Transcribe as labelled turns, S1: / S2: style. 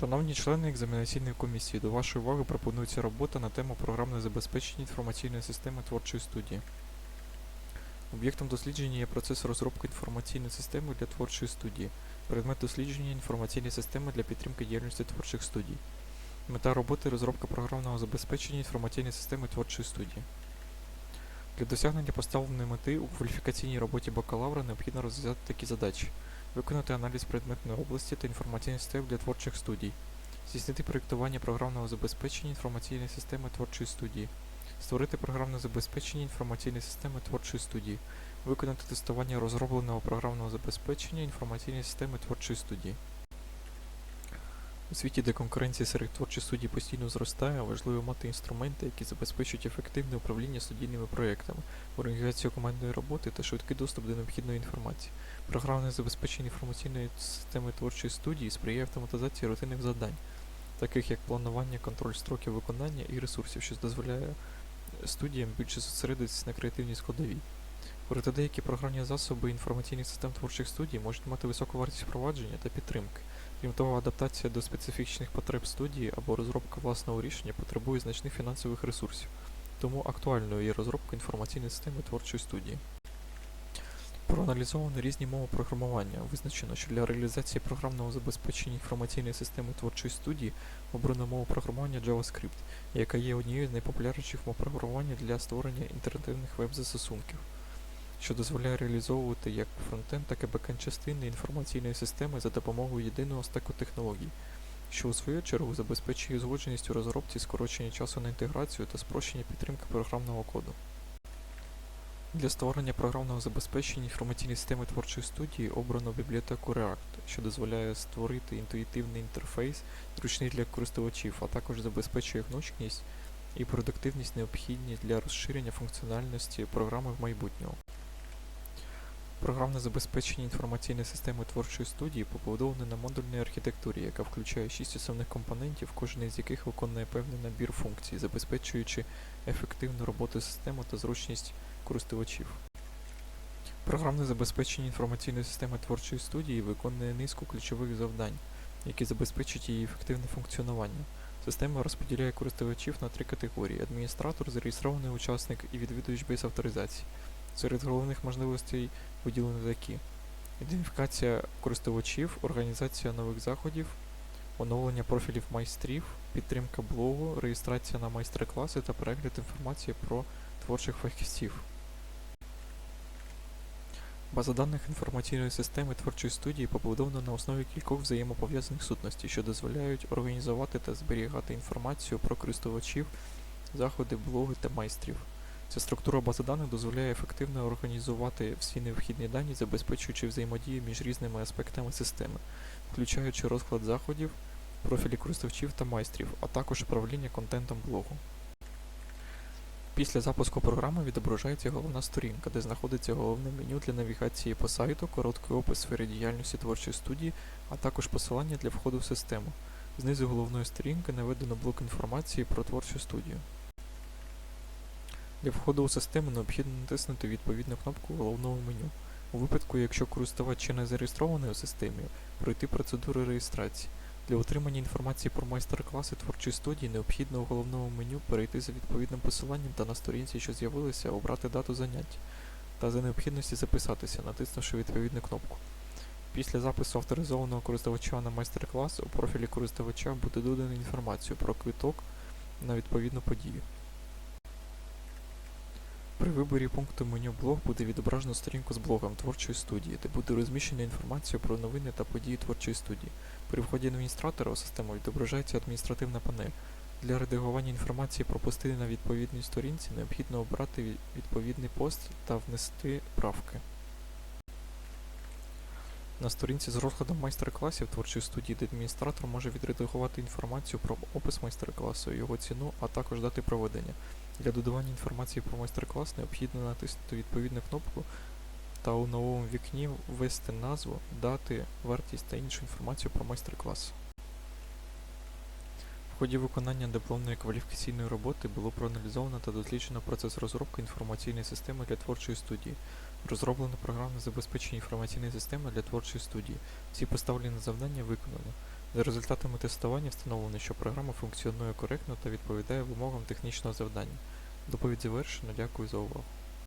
S1: Шановні члени екзаменаційної комісії, до вашої уваги пропонується робота на тему програмне забезпечення інформаційної системи творчої студії. Об'єктом дослідження є процес розробки інформаційної системи для творчої студії. Предмет дослідження інформаційні системи для підтримки діяльності творчих студій. Мета роботи розробка програмного забезпечення інформаційної системи творчої студії. Для досягнення поставленої мети у кваліфікаційній роботі бакалавра необхідно розв'язати такі задачі: виконати аналіз предметної області та інформаційних систем для творчих студій, здійснити проєктування програмного забезпечення інформаційної системи творчої студії, створити програмне забезпечення інформаційної системи творчої студії, виконати тестування розробленого програмного забезпечення інформаційної системи творчої студії. У світі, де конкуренція серед творчих студій постійно зростає, важливо мати інструменти, які забезпечують ефективне управління студійними проєктами, організацію командної роботи та швидкий доступ до необхідної інформації. Програмне забезпечення інформаційної системи творчої студії сприяє автоматизації рутинних завдань, таких як планування, контроль строків виконання і ресурсів, що дозволяє студіям більше зосередитися на креативній складовій. Проте деякі програмні засоби інформаційних систем творчих студій можуть мати високу вартість впровадження та підтримки. Крім того, адаптація до специфічних потреб студії або розробка власного рішення потребує значних фінансових ресурсів, тому актуальною є розробка інформаційної системи творчої студії. Проаналізовано різні мови програмування. Визначено, що для реалізації програмного забезпечення інформаційної системи творчої студії обрано мову програмування JavaScript, яка є однією з найпопулярніших мов програмування для створення інтерактивних веб-застосунків, що дозволяє реалізовувати як фронтенд, так і бекенд частини інформаційної системи за допомогою єдиного стеку технологій, що у свою чергу забезпечує узгодженість у розробці, скорочення часу на інтеграцію та спрощення підтримки програмного коду. Для створення програмного забезпечення інформаційної системи творчої студії обрано бібліотеку React, що дозволяє створити інтуїтивний інтерфейс, зручний для користувачів, а також забезпечує гнучкість і продуктивність необхідні для розширення функціональності програми в майбутньому. Програмне забезпечення інформаційної системи творчої студії побудоване на модульній архітектурі, яка включає шість основних компонентів, кожен із яких виконує певний набір функцій, забезпечуючи ефективну роботу системи та зручність користувачів. Програмне забезпечення інформаційної системи творчої студії виконує низку ключових завдань, які забезпечать її ефективне функціонування. Система розподіляє користувачів на три категорії: адміністратор, зареєстрований учасник і відвідувач без авторизації. Серед головних можливостей виділені такі: ідентифікація користувачів, організація нових заходів, оновлення профілів майстрів, підтримка блогу, реєстрація на майстер-класи та перегляд інформації про творчих фахівців. База даних інформаційної системи творчої студії побудована на основі кількох взаємопов'язаних сутностей, що дозволяють організувати та зберігати інформацію про користувачів, заходи, блоги та майстрів. Ця структура бази даних дозволяє ефективно організувати всі необхідні дані, забезпечуючи взаємодію між різними аспектами системи, включаючи розклад заходів, профілі користувачів та майстрів, а також управління контентом блогу. Після запуску програми відображається головна сторінка, де знаходиться головне меню для навігації по сайту, короткий опис сфери діяльності творчої студії, а також посилання для входу в систему. Знизу головної сторінки наведено блок інформації про творчу студію. Для входу у систему необхідно натиснути відповідну кнопку головного меню. У випадку, якщо користувач ще не зареєстрований у системі, пройти процедуру реєстрації. Для отримання інформації про майстер-класи творчої студії необхідно у головному меню перейти за відповідним посиланням та на сторінці, що з'явилася, обрати дату занять та за необхідності записатися, натиснувши відповідну кнопку. Після запису авторизованого користувача на майстер-клас у профілі користувача буде додано інформацію про квиток на відповідну подію. При виборі пункту меню блог буде відображено сторінку з блогом творчої студії, де буде розміщена інформація про новини та події творчої студії. При вході адміністратора у систему відображається адміністративна панель. Для редагування інформації про пости на відповідній сторінці необхідно обрати відповідний пост та внести правки. На сторінці з розкладом майстер-класів творчої студії, адміністратор може відредагувати інформацію про опис майстер-класу, його ціну, а також дати проведення. Для додавання інформації про майстер-клас необхідно натиснути відповідну кнопку та у новому вікні ввести назву, дати, вартість та іншу інформацію про майстер-клас. В ході виконання дипломної кваліфікаційної роботи було проаналізовано та досліджено процес розробки інформаційної системи для творчої студії. Розроблено програмне забезпечення інформаційної системи для творчої студії. Всі поставлені завдання виконано. За результатами тестування встановлено, що програма функціонує коректно та відповідає вимогам технічного завдання. Доповідь завершено. Дякую за увагу.